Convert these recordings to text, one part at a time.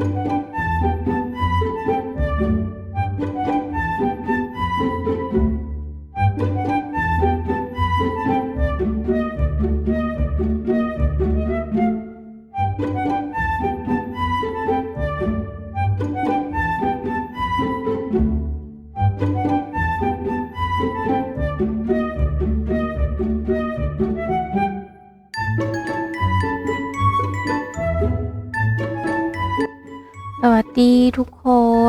สวั ดีทุกค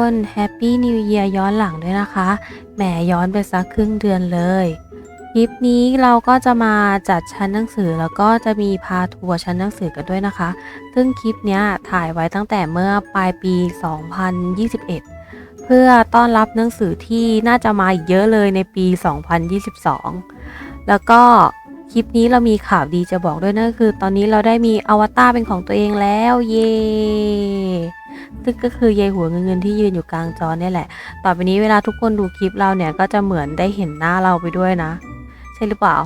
นแฮปปี้นิว e ย r ย้อนหลังด้วยนะคะ แหมย้อนไปสักครึ่งเดือนเลย คลิปนี้เราก็จะมาจัดชั้นหนังสือแล้วก็จะมีพาทัวร์ชั้นหนังสือกันด้วยนะคะ ซึ่งคลิปนี้ถ่ายไว้ตั้งแต่เมื่อปลายปี 2021 เพื่อต้อนรับหนังสือที่น่าจะมาอีกเยอะเลยในปี 2022 แล้วก็คลิปนี้เรามีข่าวดีจะบอกด้วยนั่นคือ ตอนนี้เราได้มีอวตารเป็นของตัวเองแล้ว เย้ ซึ่งก็คือยายหัวเงินๆที่ยืนอยู่กลางจอเนี่ยแหละ ต่อไปนี้เวลาทุกคนดูคลิปเราเนี่ยก็จะเหมือนได้เห็นหน้าเราไปด้วยนะ ใช่หรือเปล่า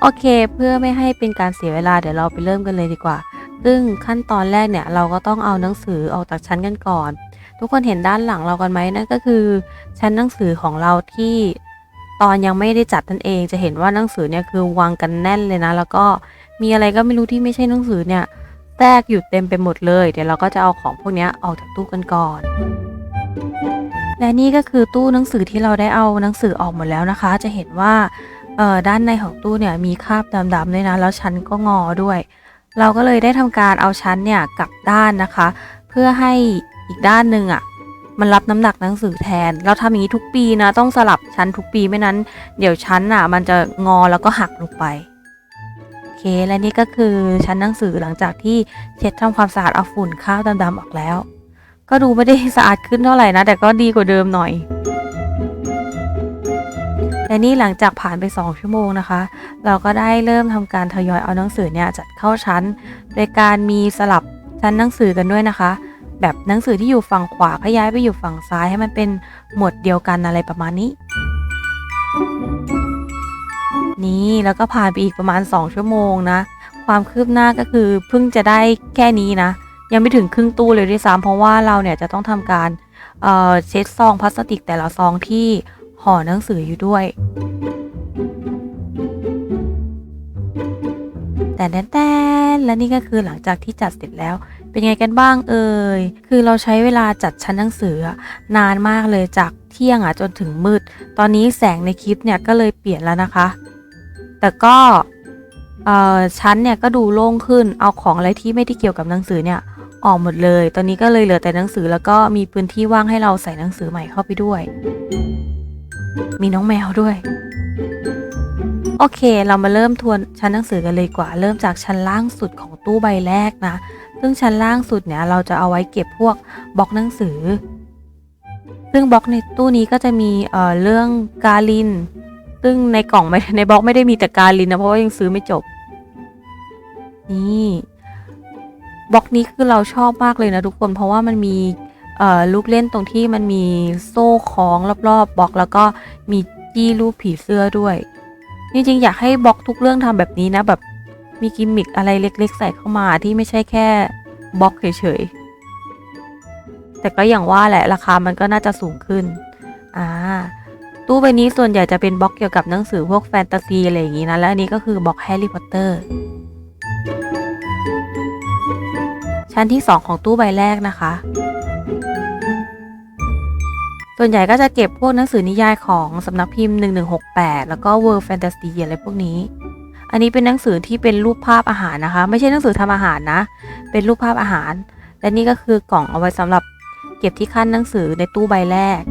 โอเค เพื่อไม่ให้เป็นการเสียเวลาเดี๋ยวเราไปเริ่มกันเลยดีกว่า ซึ่งขั้นตอนแรกเนี่ยเราก็ต้องเอาหนังสือออกจากชั้นกันก่อน ทุกคนเห็นด้านหลังเรากันไหมนั่นก็คือ ชั้นหนังสือของเราที่ตอนยังไม่ได้จัดนั่นเองจะเห็นว่าหนังสือเนี่ยคือวางกันแน่นเลยนะ แล้วก็มีอะไรก็ไม่รู้ที่ไม่ใช่หนังสือเนี่ย แทรกอยู่เต็มไปหมดเลย เดี๋ยวเราก็จะเอาของพวกนี้ออกจากตู้กันก่อน และนี่ก็คือตู้หนังสือที่เราได้เอาหนังสือออกหมดแล้วนะคะ จะเห็นว่าด้านในของตู้เนี่ยมีคราบดำๆด้วยนะ แล้วชั้นก็งอด้วย เราก็เลยได้ทำการเอาชั้นเนี่ยกลับด้านนะคะ เพื่อให้อีกด้านหนึ่งอะมันรับน้ำหนักหนังสือแทน เราทำอย่างนี้ทุกปีนะ ต้องสลับชั้นทุกปีไม่นั้น เดี๋ยวชั้นอะ มันจะงอแล้วก็หักลงไป เค และนี่ก็คือชั้นหนังสือหลังจากที่เช็ดทำความสะอาดเอาฝุ่นข้าวดำๆออกแล้ว ก็ดูไม่ได้สะอาดขึ้นเท่าไหร่นะ แต่ก็ดีกว่าเดิมหน่อยและนี่หลังจากผ่านไป 2 ชั่วโมงนะคะ เราก็ได้เริ่มทำการทยอยเอาหนังสือเนี่ยจัดเข้าชั้น โดยการมีสลับชั้นหนังสือกันด้วยนะคะ แบบหนังสือที่อยู่ฝั่งขวาก็ย้ายไปอยู่ฝั่งซ้ายให้มันเป็นหมวดเดียวกันอะไรประมาณนี้ นี่แล้วก็ผ่านไปอีกประมาณ 2 ชั่วโมงนะ ความคืบหน้าก็คือเพิ่งจะได้แค่นี้นะ ยังไม่ถึงครึ่งตู้เลยด้วยซ้ำเพราะว่าเราเนี่ยจะต้องทำการเเช็ดซองพลาสติกแต่ละซองที่ห่อหนังสืออยู่ด้วย แต่แน่ๆและนี่ก็คือหลังจากที่จัดเสร็จแล้ว เป็นไงกันบ้างเอ่ย คือเราใช้เวลาจัดชั้นหนังสือนานมากเลยจากเที่ยงอะจนถึงมืด ตอนนี้แสงในคลิปเนี่ยก็เลยเปลี่ยนแล้วนะคะ แต่ก็ชั้นเนี่ยก็ดูโล่งขึ้นเอาของอะไรที่ไม่ได้เกี่ยวกับหนังสือเนี่ยออกหมดเลย ตอนนี้ก็เลยเหลือแต่หนังสือแล้วก็มีพื้นที่ว่างให้เราใส่หนังสือใหม่เข้าไปด้วย มีน้องแมวด้วย โอเค เรามาเริ่มทวนชั้นหนังสือกันเลยกว่า เริ่มจากชั้นล่างสุดของตู้ใบแรกนะ ซึ่งชั้นล่างสุดเนี่ยเราจะเอาไว้เก็บพวกบล็อกหนังสือ ซึ่งบล็อกในตู้นี้ก็จะมีเเรื่องกาลิน ซึ่งในกล่องไม่ในบล็อกไม่ได้มีแต่การลินนะเพราะว่ายังซื้อไม่จบ นี่บล็อกนี้คือเราชอบมากเลยนะทุกคนเพราะว่ามันมีลูกเล่นตรงที่มันมีโซ่คล้องรอบๆบล็อกแล้วก็มีจี้รูปผีเสื้อด้วย จริงๆ อยากให้บล็อกทุกเรื่องทำแบบนี้นะ แบบมีกิมมิคอะไรเล็กๆ ใส่เข้ามาที่ไม่ใช่แค่บล็อกเฉยๆ แต่ก็อย่างว่าแหละราคามันก็น่าจะสูงขึ้น อ่า ตู้ใบนี้ส่วนใหญ่จะเป็นบล็อกเกี่ยวกับหนังสือพวกแฟนตาซีอะไรอย่างงี้นะและอันนี้ก็คือบล็อกแฮร์รี่พอตเตอร์ชั้นที่ 2 ของตู้ใบแรกนะคะ ส่วนใหญ่ก็จะเก็บพวกหนังสือนิยายของสำนักพิมพ์ 1168 แล้วก็ World Fantasy อะไรพวกนี้ อันนี้เป็นหนังสือที่เป็นรูปภาพอาหารนะคะ ไม่ใช่หนังสือทำอาหารนะ เป็นรูปภาพอาหาร และนี่ก็คือกล่องเอาไว้สำหรับเก็บที่ขั้นหนังสือในตู้ใบแรก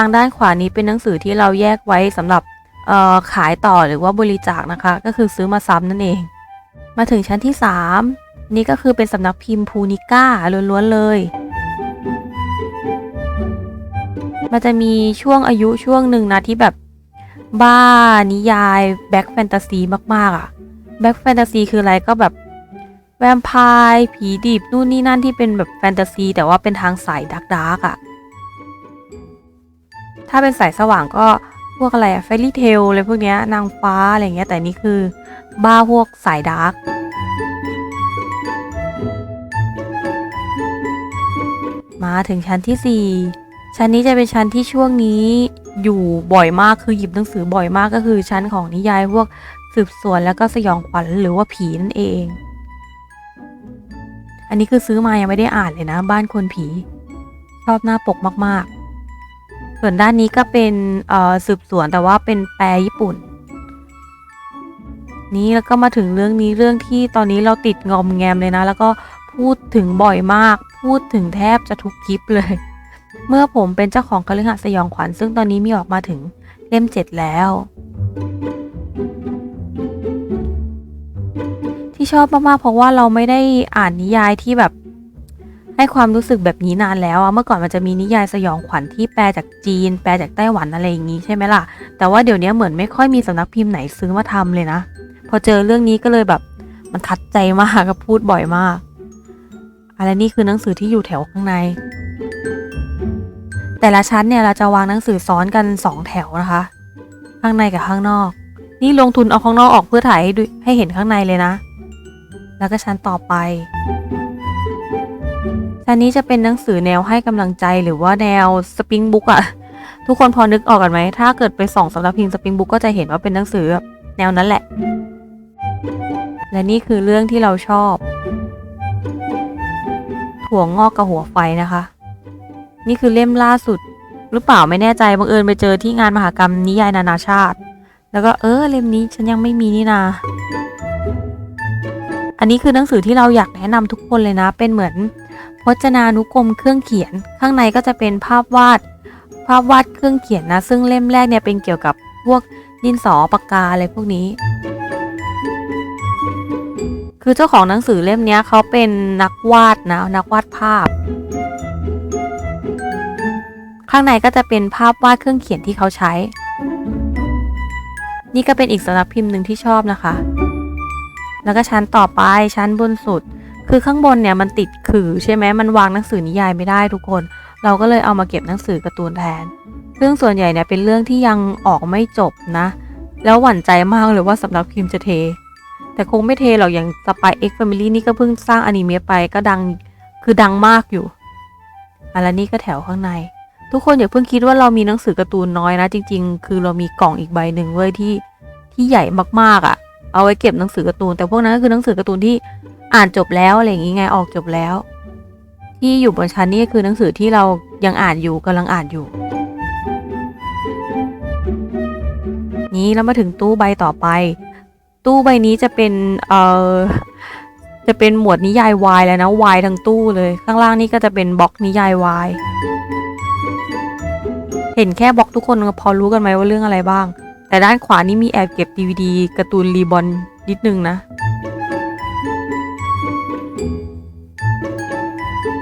างด้านขวานี้เป็นหนังสือที่เราแยกไว้สำหรับขายต่อหรือว่าบริจาคนะคะ ก็คือซื้อมาซ้ำนั่นเอง มาถึงชั้นที่ 3 นี่ก็คือเป็นสำนักพิมพ์พูนิก้าล้วนๆเลย มันจะมีช่วงอายุช่วงหนึ่งนะที่แบบบ้านิยายแบ็คแฟนตาซีมากๆอะ่ะแบ็คแฟนตาซีคืออะไรก็แบบแวมไพร์ผีดิบนู่นนี่นั่นที่เป็นแบบแฟนตาซี แต่ว่าเป็นทางสายดักดาร์กอะ ถ้าเป็นสายสว่างก็พวกอะไรอะเฟรลี่เทลอะไรพวกเนี้ยนางฟ้าอะไรเงี้ยแต่นี่คือบ้าพวกสายดาร์กมาถึงชั้นที่ 4 ชั้นนี้จะเป็นชั้นที่ช่วงนี้อยู่บ่อยมากคือหยิบหนังสือบ่อยมากก็คือชั้นของนิยายพวกสืบสวนแล้วก็สยองขวัญหรือว่าผีนั่นเอง อันนี้คือซื้อมายังไม่ได้อ่านเลยนะ บ้านคนผี ชอบหน้าปกมากๆ ส่วนด้านนี้ก็เป็นสืบสวนแต่ว่าเป็นแปลญี่ปุ่น นี้แล้วก็มาถึงเรื่องนี้เรื่องที่ตอนนี้เราติดงอมแงมเลยนะ แล้วก็พูดถึงบ่อยมาก พูดถึงแทบจะทุกคลิปเลย เมื่อผมเป็นเจ้าของคฤหาสน์สยองขวัญซึ่งตอนนี้มีออกมาถึงเล่มเจ็ดแล้ว ที่ชอบมากๆเพราะว่าเราไม่ได้อ่านนิยายที่แบบ ให้ความรู้สึกแบบนี้นานแล้วอะเมื่อก่อนมันจะมีนิยายสยองขวัญที่แปลจากจีน แปลจากไต้หวันอะไรอย่างนี้ใช่ไหมล่ะ แต่ว่าเดี๋ยวนี้เหมือนไม่ค่อยมีสำนักพิมพ์ไหนซื้อมาทำเลยนะ พอเจอเรื่องนี้ก็เลยแบบมันทัดใจมากก็พูดบ่อยมาก อะไรนี่คือหนังสือที่อยู่แถวข้างใน แต่ละชั้นเนี่ยเราจะวางหนังสือซ้อนกันสองแถวนะคะ ข้างในกับข้างนอก นี่ลงทุนเอาข้างนอกออกเพื่อถ่ายให้ดูให้เห็นข้างในเลยนะ แล้วก็ชั้นต่อไป ชั้นนี้จะเป็นหนังสือแนวให้กำลังใจหรือว่าแนวสปริงบุ๊กอะทุกคนพอนึกออกกันไหม ถ้าเกิดไปส่องสำนักพิมพ์สปริงบุ๊กก็จะเห็นว่าเป็นหนังสือแบบแนวนั้นแหละ และนี่คือเรื่องที่เราชอบ ถั่วงอกกับหัวไฟนะคะ นี่คือเล่มล่าสุด หรือเปล่าไม่แน่ใจบังเอิญไปเจอที่งานมหากรรมนิยายนานาชาติ แล้วก็เออเล่มนี้ฉันยังไม่มีนี่นา อันนี้คือหนังสือที่เราอยากแนะนำทุกคนเลยนะ เป็นเหมือน จนานุกรมเครื่องเขียน ข้างในก็จะเป็นภาพวาด ภาพวาดเครื่องเขียนนะ ซึ่งเล่มแรกเนี่ยเป็นเกี่ยวกับพวกดินสอปากกาอะไรพวกนี้ คือเจ้าของหนังสือเล่มนี้เขาเป็นนักวาดนะนักวาดภาพ ข้างในก็จะเป็นภาพวาดเครื่องเขียนที่เขาใช้ นี่ก็เป็นอีกสำนักพิมพ์หนึ่งที่ชอบนะคะ แล้วก็ชั้นต่อไปชั้นบนสุด คือข้างบนเนี่ยมันติดขื่อใช่ไหมมันวางหนังสือนิยายไม่ได้ทุกคน เราก็เลยเอามาเก็บหนังสือการ์ตูนแทน เรื่องส่วนใหญ่เนี่ยเป็นเรื่องที่ยังออกไม่จบนะ แล้วหวั่นใจมากเลยว่าสำนักพิมพ์จะเท แต่คงไม่เทหรอกอย่าง Spy X Family นี่ก็เพิ่งสร้างอนิเมะไปก็ดังคือดังมากอยู่อะแล้วนี่ก็แถวข้างใน ทุกคนอย่าเพิ่งคิดว่าเรามีหนังสือการ์ตูนน้อยนะ จริง ๆ คือเรามีกล่องอีกใบหนึ่งเว้ยที่ที่ใหญ่มากๆอะ่ะ เอาไว้เก็บหนังสือการ์ตูน แต่พวกนั้นก็คือหนังสือการ์ตูนที่ อ่านจบแล้วอะไรอย่างงี้ไงออกจบแล้ว ที่อยู่บนชั้นนี่คือหนังสือที่เรายังอ่านอยู่กำลังอ่านอยู่ นี้แล้วมาถึงตู้ใบต่อไป ตู้ใบนี้จะเป็นเอ่อจะเป็นหมวดนิยายวายแล้วนะวายทั้งตู้เลย ข้างล่างนี่ก็จะเป็นบล็อกนิยายวายเห็นแค่บล็อกทุกคนพอรู้กันไหมว่าเรื่องอะไรบ้าง แต่ด้านขวานี่มีแอบเก็บ DVD การ์ตูนรีบอนนิดนึงนะ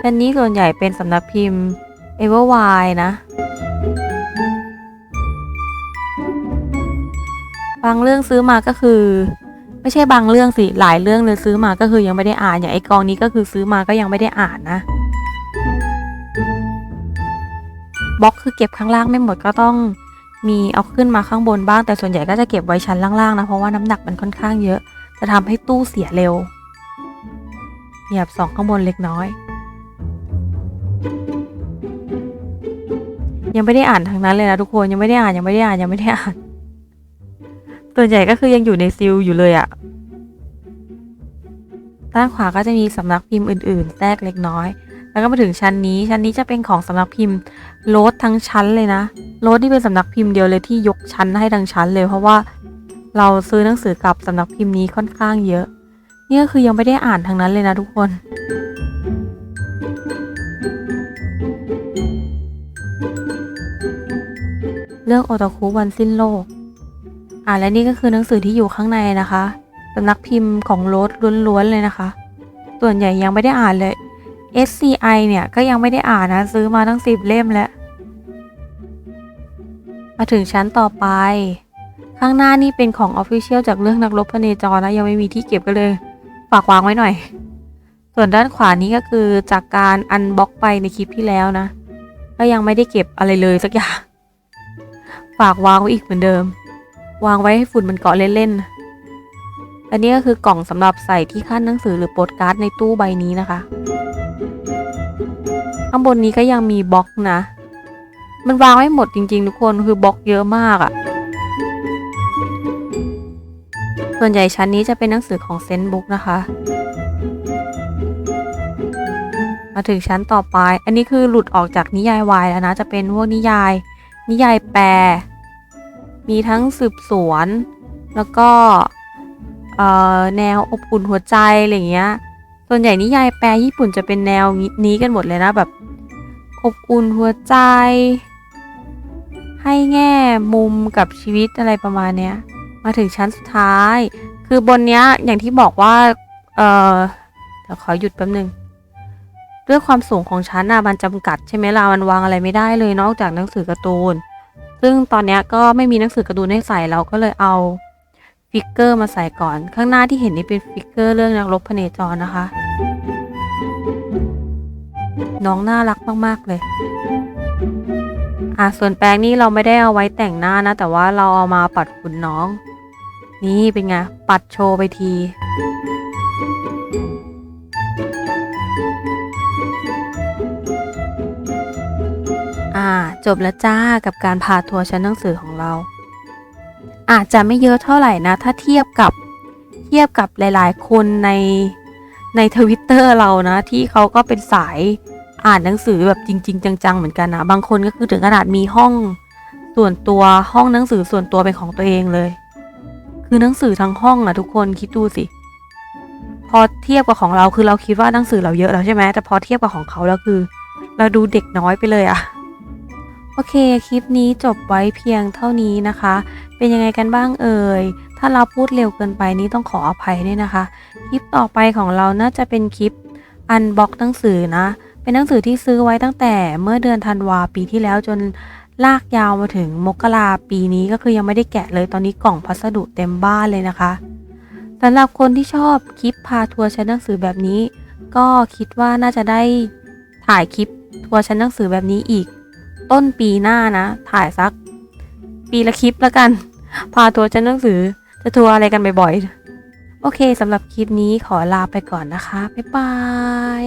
ชั้นนี้ส่วนใหญ่เป็นสำนักพิมพ์ e v e r w i นะ บางเรื่องซื้อมาก็คือ ไม่ใช่บางเรื่องสิ หลายเรื่องเลยซื้อมาก็คือยังไม่ได้อ่านอย่างไอกองนี้ก็คือซื้อมาก็ยังไม่ได้อ่านนะบล็อกคือเก็บข้างล่างไม่หมดก็ต้องมีเอาขึ้นมาข้างบนบ้าง แต่ส่วนใหญ่ก็จะเก็บไว้ชั้นล่างๆนะ เพราะว่าน้ำหนักมันค่อนข้างเยอะ จะทำให้ตู้เสียเร็วเหยียบสองข้างบนเล็กน้อย ยังไม่ได้อ่านทางนั้นเลยนะทุกคนยังไม่ได้อ่านยังไม่ได้อ่านยังไม่ได้อ่านส่วนใหญ่ก็คือยังอยู่ในซิลอยู่เลยอะด้านขวาก็จะมีสำนักพิมพ์อื่น ๆ แทรกเล็กน้อย แล้วก็มาถึงชั้นนี้ ชั้นนี้จะเป็นของสำนักพิมพ์โรสทั้งชั้นเลยนะโรสนี่เป็นสำนักพิมพ์เดียวเลยที่ยกชั้นให้ทั้งชั้นเลย เพราะว่าเราซื้อหนังสือกับสำนักพิมพ์นี้ค่อนข้างเยอะ นี่ก็คือยังไม่ได้อ่านทางนั้นเลยนะทุกคน เรื่องโอตาคุวันสิ้นโลก อ่าและนี่ก็คือหนังสือที่อยู่ข้างในนะคะสำนักพิมพ์ของโรสล้วนๆเลยนะคะ ส่วนใหญ่ยังไม่ได้อ่านเลย SCI เนี่ยก็ยังไม่ได้อ่านนะ ซื้อมาทั้งสิบเล่มแล้ว มาถึงชั้นต่อไป ข้างหน้านี่เป็นของ Official จากเรื่องนักรบพเนจรนะ ยังไม่มีที่เก็บก็เลย ฝากวางไว้หน่อย ส่วนด้านขวานี้ก็คือจากการอันบ็อกไปในคลิปที่แล้วนะ ก็ยังไม่ได้เก็บอะไรเลยสักอย่าง ฝากวางไว้อีกเหมือนเดิม วางไว้ให้ฝุ่นมันเกาะเล่นๆอันนี้ก็คือกล่องสำหรับใส่ที่ขั้นหนังสือหรือโปสการ์ดในตู้ใบนี้นะคะ ข้างบนนี้ก็ยังมีบล็อกนะ มันวางไม่หมดจริงๆ ทุกคนคือบล็อกเยอะมากอะ่ะ ส่วนใหญ่ชั้นนี้จะเป็นหนังสือของเซนบุ๊กนะคะมาถึงชั้นต่อไป อันนี้คือหลุดออกจากนิยายวายแล้วนะ จะเป็นพวกนิยาย นิยายแปล มีทั้งสืบสวน แล้วก็แนวอบอุ่นหัวใจอะไรเงี้ย ส่วนใหญ่นิยายแปลญี่ปุ่นจะเป็นแนวนี้กันหมดเลยนะแบบ อบอุ่นหัวใจ ให้แง่มุมกับชีวิตอะไรประมาณเนี้ย มาถึงชั้นสุดท้าย คือบนเนี้ยอย่างที่บอกว่า เออเดี๋ยวขอหยุดแป๊บนึง ด้วยความสูงของชั้นอะมันจำกัดใช่ไหมล่ะมันวางอะไรไม่ได้เลยนอกจากหนังสือการ์ตูน ซึ่งตอนนี้ก็ไม่มีหนังสือการ์ตูนให้ใส่เราก็เลยเอาฟิกเกอร์มาใส่ก่อน ข้างหน้าที่เห็นนี่เป็นฟิกเกอร์เรื่องนักรบพเนจรนะคะ น้องน่ารักมากๆเลยอะส่วนแปรงนี่เราไม่ได้เอาไว้แต่งหน้านะ แต่ว่าเราเอามาปัดฝุ่นน้อง นี่เป็นไง ปัดโชว์ไปที อ่า จบแล้วจ้ากับการพาทัวร์ชั้นหนังสือของเรา อาจจะไม่เยอะเท่าไหร่นะ ถ้าเทียบกับเทียบกับหลาย ๆ คนในในทวิตเตอร์เรานะ ที่เขาก็เป็นสายอ่านหนังสือแบบจริง ๆ จัง ๆ เหมือนกันนะ บางคนก็คือถึงขนาดมีห้องส่วนตัวห้องหนังสือส่วนตัวเป็นของตัวเองเลย คือหนังสือทั้งห้องอะทุกคนคิดดูสิ พอเทียบกับของเราคือเราคิดว่าหนังสือเราเยอะแล้วใช่ไหมแต่พอเทียบกับของเขาแล้วคือ เราดูเด็กน้อยไปเลยอะ โอเค คลิปนี้จบไว้เพียงเท่านี้นะคะ เป็นยังไงกันบ้างเอ่ย ถ้าเราพูดเร็วเกินไปนี้ต้องขออภัยด้วยนะคะ คลิปต่อไปของเราน่าจะเป็นคลิปอันบ็อกหนังสือนะ เป็นหนังสือที่ซื้อไว้ตั้งแต่เมื่อเดือนธันวาปีที่แล้วจนลากยาวมาถึงมกราปีนี้ก็คือยังไม่ได้แกะเลยตอนนี้กล่องพัสดุเต็มบ้านเลยนะคะสำหรับคนที่ชอบคลิปพาทัวร์ชั้นหนังสือแบบนี้ ก็คิดว่าน่าจะได้ถ่ายคลิปทัวร์ชั้นหนังสือแบบนี้อีก ต้นปีหน้านะ ถ่ายสัก ปีละคลิปแล้วกัน พาทัวร์ชั้นหนังสือ จะทัวร์อะไรกันบ่อยๆ โอเคสำหรับคลิปนี้ขอลาไปก่อนนะคะ บ๊ายบาย